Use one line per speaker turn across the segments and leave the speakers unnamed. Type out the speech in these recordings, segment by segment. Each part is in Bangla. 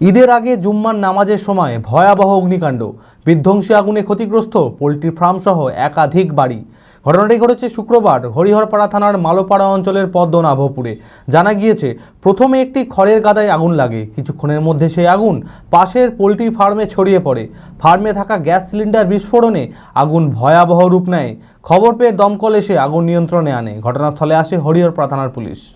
ঈদের আগে জুম্মার নামাজের সময় ভয়াবহ অগ্নিকাণ্ড। বিধ্বংসী আগুনে ক্ষতিগ্রস্ত পোলট্রি ফার্ম সহ একাধিক বাড়ি। ঘটনাটি ঘটেছে শুক্রবার হরিহরপাড়া থানার মালোপাড়া অঞ্চলের পদ্মনাভপুরে। জানা গিয়েছে, প্রথমে একটি খড়ের গাদায় আগুন লাগে। কিছুক্ষণের মধ্যে সেই আগুন পাশের পোলট্রি ফার্মে ছড়িয়ে পড়ে। ফার্মে থাকা গ্যাস সিলিন্ডার বিস্ফোরণে আগুন ভয়াবহ রূপ নেয়। খবর পেয়ে দমকল এসে আগুন নিয়ন্ত্রণে আনে। ঘটনাস্থলে আসে হরিহরপাড়া থানার পুলিশ।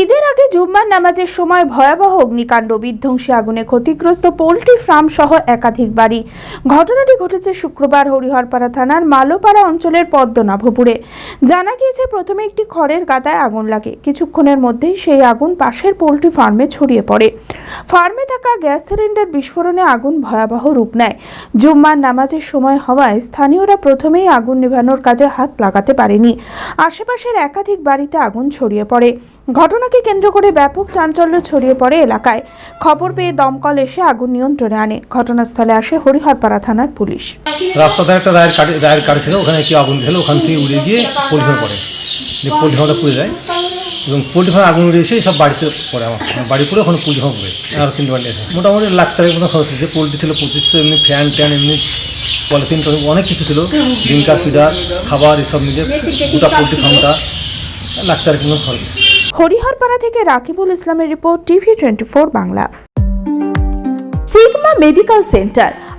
ঈদের আগে জুম্মার নামাজের সময় ভয়াবহ অগ্নিকাণ্ড, বিধ্বংসী আগুনে ক্ষতিগ্রস্ত পোলট্রি ফার্ম সহ একাধিক বাড়ি। ঘটনাটি ঘটেছে শুক্রবার হরিহরপাড়া থানার মালোপাড়া অঞ্চলের পদ্মনাভপুরে। জানা গিয়েছে, প্রথমে একটি খড়ের গাদায় আগুন লাগে। কিছুক্ষণের মধ্যেই সেই আগুন পাশের পোলট্রি ফার্মে ছড়িয়ে পড়ে। ফার্মে থাকা গ্যাস সিলিন্ডার বিস্ফোরণে আগুন ভয়াবহ রূপ নেয়। জুম্মার নামাজের সময় হওয়ায় স্থানীয়রা প্রথমেই আগুন নেভানোর কাজে হাত লাগাতে পারেনি। আশেপাশের একাধিক বাড়িতে আগুন ছড়িয়ে পড়ে। ঘটনাকে কেন্দ্র করে ব্যাপক চাঞ্চল্য ছড়িয়ে পড়ে এলাকায়। খবর পেয়ে দমকল এসে আগুন নিয়ন্ত্রণে আনে। ঘটনাস্থলে আসে হরিহরপাড়া থানার পুলিশ।
রাস্তাতে একটা রায়ের কাটি রায়ের কাটি ছিল, ওখানে কি আগুন ছিল, ওখান থেকে উড়ে গিয়ে দিয়ে পোল্ট্রি ফার্মটা পুড়ে যায়। এবং পোল্ট্রি ফার্ম আগুন উড়ে এসে সব বাড়িতে পড়ে আমার। বাড়ি পড়ে ওখানে পোল্ট্রি ফার্ম পড়ে আর বাড়ি আছে। মোটামুটি লাখ চারের মতো খরচ হচ্ছে পোল্ট্রি ছিল পঁচিশ এমনি ফ্যান ট্যান এমনি পলিথিন টলিথিন অনেক কিছু ছিল। ডিঙ্কা পিডা খাবার এসব মিলে গোটা পোল্ট্রি ফার্মটা লাখ চারের মতো খরচ।
হরিহরপাড়া থেকে রাকিবুল ইসলামের report TV twenty four Bangla. Sigma medical centre